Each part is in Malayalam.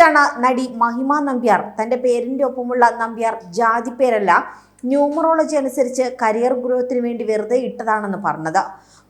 വെച്ചിട്ടാണ് നടി മഹിമ നമ്പ്യാർ. തന്റെ പേരിന്റെ ഒപ്പമുള്ള നമ്പ്യാർ ജാതി പേരല്ല ന്യൂമറോളജി അനുസരിച്ച് കരിയർ ഗ്രോത്തിന് വേണ്ടി വെറുതെ ഇട്ടതാണെന്ന് പറഞ്ഞത്.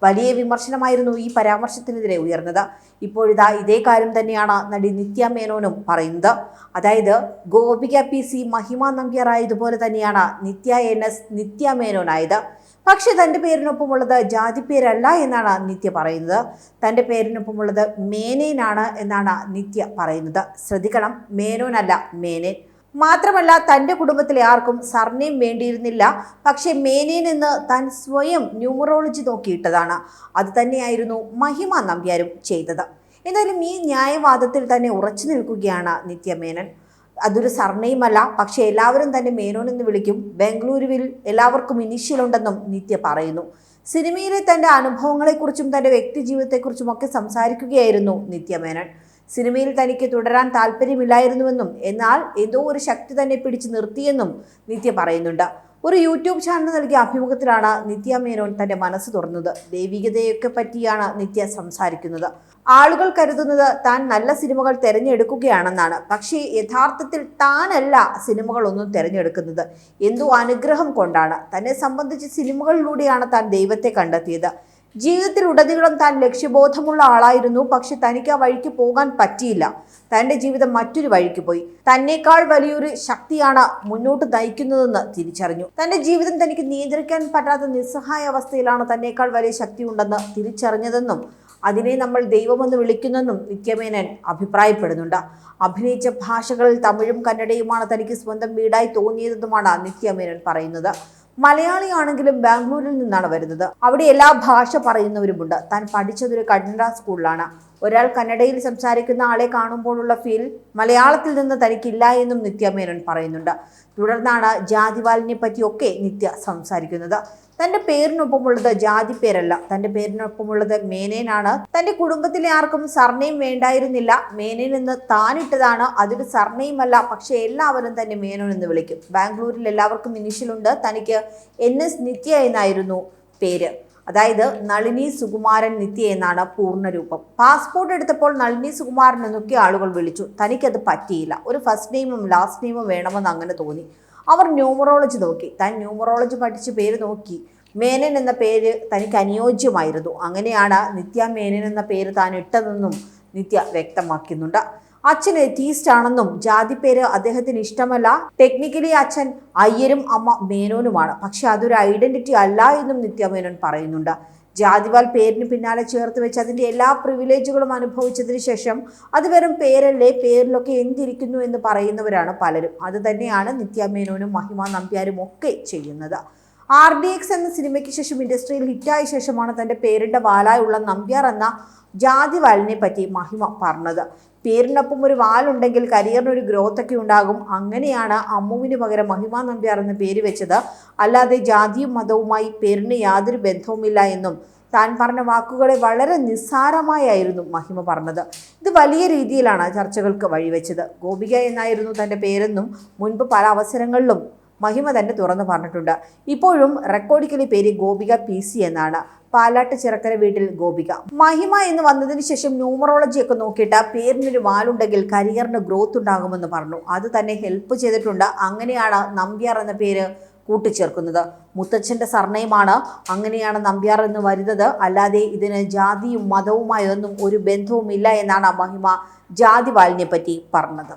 വലിയ വിമർശനമായിരുന്നു ഈ പരാമർശത്തിനെതിരെ ഉയർന്നത്. ഇപ്പോഴിതാ ഇതേ കാര്യം തന്നെയാണ് നടി നിത്യ മേനോനും പറയുന്നത്. അതായത് ഗോപിക പി സി മഹിമ നമ്പ്യാർ ആയതുപോലെ തന്നെയാണ് നിത്യ എൻ എസ് നിത്യ മേനോനായത്. പക്ഷെ തന്റെ പേരിനൊപ്പമുള്ളത് ജാതി പേരല്ല എന്നാണ് നിത്യ പറയുന്നത്. തന്റെ പേരിനൊപ്പമുള്ളത് മേനേനാണ് എന്നാണ് നിത്യ പറയുന്നത്. ശ്രദ്ധിക്കണം മേനോനല്ല മേനേൻ. മാത്രമല്ല തന്റെ കുടുംബത്തിലെ ആർക്കും സർനെയിം വേണ്ടിയിരുന്നില്ല. പക്ഷേ മേനേൻ എന്ന് താൻ സ്വയം ന്യൂമറോളജി നോക്കിയിട്ടതാണ്. അത് തന്നെയായിരുന്നു മഹിമ നമ്പ്യാരും ചെയ്തത്. എന്തായാലും ഈ ന്യായവാദത്തിൽ തന്നെ ഉറച്ചു നിൽക്കുകയാണ് നിത്യ മേനൻ. അതൊരു സർനെയിം അല്ല പക്ഷെ എല്ലാവരും തന്നെ മേനോൻ എന്ന് വിളിക്കും. ബാംഗ്ലൂരുവിൽ എല്ലാവർക്കും ഇനിഷ്യൽ ഉണ്ടെന്നും നിത്യ പറയുന്നു. സിനിമയിലെ തന്റെ അനുഭവങ്ങളെക്കുറിച്ചും തന്റെ വ്യക്തി ജീവിതത്തെക്കുറിച്ചുമൊക്കെ സംസാരിക്കുകയായിരുന്നു നിത്യ മേനൻ. സിനിമയിൽ തനിക്ക് തുടരാൻ താല്പര്യമില്ലായിരുന്നുവെന്നും എന്നാൽ എന്തോ ഒരു ശക്തി തന്നെ പിടിച്ചു നിർത്തിയെന്നും നിത്യ പറയുന്നുണ്ട്. ഒരു യൂട്യൂബ് ചാനൽ നൽകിയ അഭിമുഖത്തിലാണ് നിത്യ മേനോൻ തന്റെ മനസ്സ് തുറന്നത്. ദൈവികതയൊക്കെ പറ്റിയാണ് നിത്യ സംസാരിക്കുന്നത്. ആളുകൾ കരുതുന്നത് താൻ നല്ല സിനിമകൾ തിരഞ്ഞെടുക്കുകയാണെന്നാണ്. പക്ഷേ യഥാർത്ഥത്തിൽ താനല്ല സിനിമകളൊന്നും തിരഞ്ഞെടുക്കുന്നത്. എന്തോ അനുഗ്രഹം കൊണ്ടാണ്. തന്നെ സംബന്ധിച്ച് സിനിമകളിലൂടെയാണ് താൻ ദൈവത്തെ കണ്ടെത്തിയത്. ജീവിതത്തിൽ ഉടനീളം താൻ ലക്ഷ്യബോധമുള്ള ആളായിരുന്നു. പക്ഷെ തനിക്ക് ആ വഴിക്ക് പോകാൻ പറ്റിയില്ല. തന്റെ ജീവിതം മറ്റൊരു വഴിക്ക് പോയി. തന്നെക്കാൾ വലിയൊരു ശക്തിയാണ് മുന്നോട്ട് നയിക്കുന്നതെന്ന് തിരിച്ചറിഞ്ഞു. തന്റെ ജീവിതം തനിക്ക് നിയന്ത്രിക്കാൻ പറ്റാത്ത നിസ്സഹായ അവസ്ഥയിലാണ് തന്നെക്കാൾ വലിയ ശക്തി ഉണ്ടെന്ന് തിരിച്ചറിഞ്ഞതെന്നും അതിനെ നമ്മൾ ദൈവമെന്ന് വിളിക്കുന്നെന്നും നിത്യമേനൻ അഭിപ്രായപ്പെടുന്നുണ്ട്. അഭിനയിച്ച ഭാഷകളിൽ തമിഴും കന്നഡയുമാണ് തനിക്ക് സ്വന്തം വീടായി തോന്നിയതെന്നുമാണ് നിത്യമേനൻ പറയുന്നത്. മലയാളിയാണെങ്കിലും ബാംഗ്ലൂരിൽ നിന്നാണ് വരുന്നത്. അവിടെ എല്ലാ ഭാഷ പറയുന്നവരുമുണ്ട്. താൻ പഠിച്ചതൊരു കന്നഡ സ്കൂളിലാണ്. ഒരാൾ കന്നഡയിൽ സംസാരിക്കുന്ന ആളെ കാണുമ്പോഴുള്ള ഫീൽ മലയാളത്തിൽ നിന്ന് തനിക്കില്ല എന്നും നിത്യ മേനോൻ പറയുന്നുണ്ട്. തുടർന്നാണ് ജാതിവാലിനെ പറ്റിയൊക്കെ നിത്യ സംസാരിക്കുന്നത്. തന്റെ പേരിനൊപ്പമുള്ളത് ജാതി പേരല്ല. തന്റെ പേരിനൊപ്പമുള്ളത് മേനേനാണ്. തന്റെ കുടുംബത്തിലെ ആർക്കും സർണയും വേണ്ടായിരുന്നില്ല. മേനേൻ എന്ന് താനിട്ടതാണ്. അതൊരു സർണയും അല്ല പക്ഷെ എല്ലാവരും തന്നെ മേനോൻ എന്ന് വിളിക്കും. ബാംഗ്ലൂരിൽ എല്ലാവർക്കും ഇനിഷ്യലുണ്ട്. തനിക്ക് എൻ എസ് നിത്യ എന്നായിരുന്നു പേര്. അതായത് നളിനി സുകുമാരൻ നിത്യ എന്നാണ് പൂർണരൂപം. പാസ്പോർട്ട് എടുത്തപ്പോൾ നളിനി സുകുമാരൻ എന്നൊക്കെ ആളുകൾ വിളിച്ചു. തനിക്കത് പറ്റിയില്ല. ഒരു ഫസ്റ്റ് നെയിമും ലാസ്റ്റ് നെയിമും വേണമെന്ന് അങ്ങനെ തോന്നി. അവർ ന്യൂമറോളജി നോക്കി. താൻ ന്യൂമറോളജി പഠിച്ച് പേര് നോക്കി. മേനൻ എന്ന പേര് തനിക്ക് അനുയോജ്യമായിരുന്നു. അങ്ങനെയാണ് നിത്യ മേനൻ എന്ന പേര് താൻ ഇട്ടതെന്നും നിത്യ വ്യക്തമാക്കുന്നുണ്ട് അച്ഛൻ എത്തീസ്റ്റ് ആണെന്നും ജാതി പേര് അദ്ദേഹത്തിന് ഇഷ്ടമല്ല. ടെക്നിക്കലി അച്ഛൻ അയ്യരും അമ്മ മേനോനുമാണ്. പക്ഷെ അതൊരു ഐഡന്റിറ്റി അല്ല എന്നും നിത്യ മേനോൻ പറയുന്നുണ്ട്. ജാതിവാൽ പേരിന് പിന്നാലെ ചേർത്ത് വെച്ച് അതിന്റെ എല്ലാ പ്രിവിലേജുകളും അനുഭവിച്ചതിന് ശേഷം അത് വെറും പേരല്ലേ പേരിലൊക്കെ എന്തിരിക്കുന്നു എന്ന് പറയുന്നവരാണ് പലരും. അത് തന്നെയാണ് നിത്യ മേനോനും മഹിമ നമ്പ്യാരും ഒക്കെ ചെയ്യുന്നത്. ആർ ഡി എക്സ് എന്ന സിനിമയ്ക്ക് ശേഷം ഇൻഡസ്ട്രിയിൽ ഹിറ്റായ ശേഷമാണ് തന്റെ പേരിന്റെ വാലായുള്ള നമ്പ്യാർ എന്ന ജാതി വാലിനെ പറ്റി മഹിമ പറഞ്ഞത്. പേരിനൊപ്പം ഒരു വാലുണ്ടെങ്കിൽ കരിയറിന് ഒരു ഗ്രോത്ത് ഒക്കെ ഉണ്ടാകും. അങ്ങനെയാണ് അമ്മുവിന് പകരം മഹിമ നമ്പ്യാർ എന്ന പേര് വെച്ചത്. അല്ലാതെ ജാതിയും മതവുമായി പേരിന് യാതൊരു ബന്ധവുമില്ല എന്നും താൻ പറഞ്ഞ വാക്കുകളെ വളരെ നിസ്സാരമായായിരുന്നു മഹിമ പറഞ്ഞത്. ഇത് വലിയ രീതിയിലാണ് ചർച്ചകൾക്ക് വഴിവെച്ചത്. ഗോപിക എന്നായിരുന്നു തന്റെ പേരെന്നും മുൻപ് പല അവസരങ്ങളിലും മഹിമ തന്നെ തുറന്നു പറഞ്ഞിട്ടുണ്ട്. ഇപ്പോഴും റെക്കോർഡിക്കലി പേര് ഗോപിക പി സി എന്നാണ്. പാലാട്ട് ചിറക്കര വീട്ടിൽ ഗോപിക. മഹിമ എന്ന് വന്നതിന് ശേഷം ന്യൂമറോളജി ഒക്കെ നോക്കിയിട്ട് പേരിനൊരു വാലുണ്ടെങ്കിൽ കരിയറിന് ഗ്രോത്ത് ഉണ്ടാകുമെന്ന് പറഞ്ഞു. അത് തന്നെ ഹെൽപ്പ് ചെയ്തിട്ടുണ്ട്. അങ്ങനെയാണ് നമ്പ്യാർ എന്ന പേര് കൂട്ടിച്ചേർക്കുന്നത്. മുത്തച്ഛന്റെ സർണയമാണ് അങ്ങനെയാണ് നമ്പ്യാർ എന്ന് വരുന്നത്. അല്ലാതെ ഇതിന് ജാതിയും മതവുമായൊന്നും ഒരു ബന്ധവുമില്ല എന്നാണ് മഹിമ ജാതി വാലിനെ പറ്റി പറഞ്ഞത്.